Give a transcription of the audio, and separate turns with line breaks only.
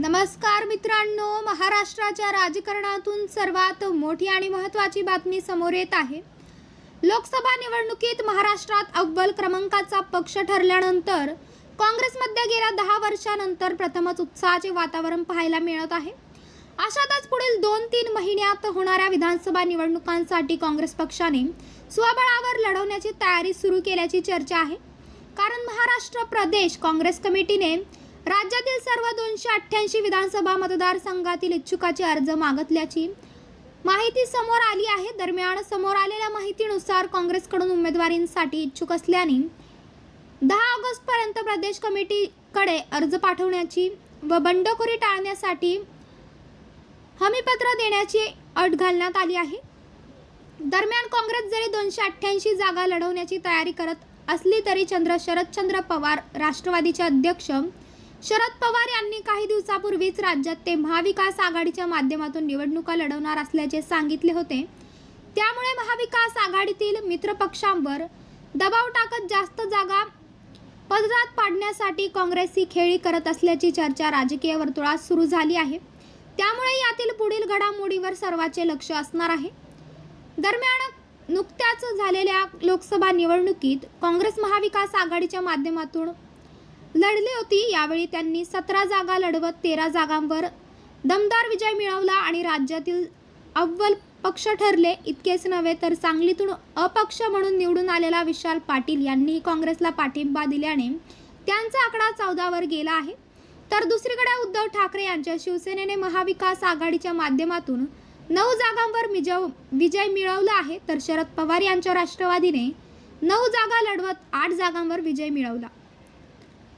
नमस्कार मित्रांनो महाराष्ट्राच्या राजकारणातून सर्वात मोठी आणि महत्त्वाची बातमी समोर येत आहे. लोकसभा निवडणुकीत महाराष्ट्रात अव्वल क्रमांकाचा पक्ष ठरल्यानंतर काँग्रेसमध्ये गेल्या दहा वर्षानंतर प्रथमच उत्साहाचे वातावरण पाहायला मिळत आहे. अशातच पुढील दोन तीन महिन्यात होणाऱ्या विधानसभा निवडणुकांसाठी काँग्रेस पक्षाने स्वबळावर लढवण्याची तयारी सुरू केल्याची चर्चा आहे. कारण महाराष्ट्र प्रदेश काँग्रेस कमिटीने राज्यातील सर्व दोनशे अठ्ठ्याऐंशी विधानसभा मतदारसंघातील इच्छुकाचे अर्ज मागितल्याची माहिती समोर आली आहे. दरम्यान समोर आलेल्या माहितीनुसार काँग्रेसकडून उमेदवारींसाठी इच्छुक असल्याने दहा ऑगस्टपर्यंत प्रदेश कमिटीकडे अर्ज पाठवण्याची व बंडखोरी टाळण्यासाठी हमीपत्र देण्याची अट घालण्यात आली आहे. दरम्यान काँग्रेस जरी दोनशे अठ्ठ्याऐंशी जागा लढवण्याची तयारी करत असली तरी चंद्र शरदचंद्र पवार राष्ट्रवादीचे अध्यक्ष शरद पवार यांनी काही दिवसापूर्वीच राज्यात ते महाविकास आघाडीच्या माध्यमातून निवडणुका लढवणार असल्याचे सांगितले होते. त्यामुळे महाविकास आघाडीतील मित्रपक्षांवर दबाव टाकत जास्त जागा पदरात पाडण्यासाठी काँग्रेस ही खेळी करत असल्याची चर्चा राजकीय वर्तुळात सुरू झाली आहे. त्यामुळे यातील पुढील घडामोडीवर सर्वांचे लक्ष असणार आहे. दरम्यान नुकत्याच झालेल्या लोकसभा निवडणुकीत काँग्रेस महाविकास आघाडीच्या माध्यमातून लढली होती. यावेळी त्यांनी सतरा जागा लढवत तेरा जागांवर दमदार विजय मिळवला आणि राज्यातील अव्वल पक्ष ठरले. इतकेच नव्हे तर सांगलीतून अपक्ष म्हणून निवडून आलेला विशाल पाटील यांनीही काँग्रेसला पाठिंबा दिल्याने त्यांचा आकडा चौदावर गेला आहे. तर दुसरीकडे उद्धव ठाकरे यांच्या शिवसेनेने महाविकास आघाडीच्या माध्यमातून नऊ जागांवर मिजव विजय मिळवला आहे. तर शरद पवार यांच्या राष्ट्रवादीने नऊ जागा लढवत आठ जागांवर विजय मिळवला.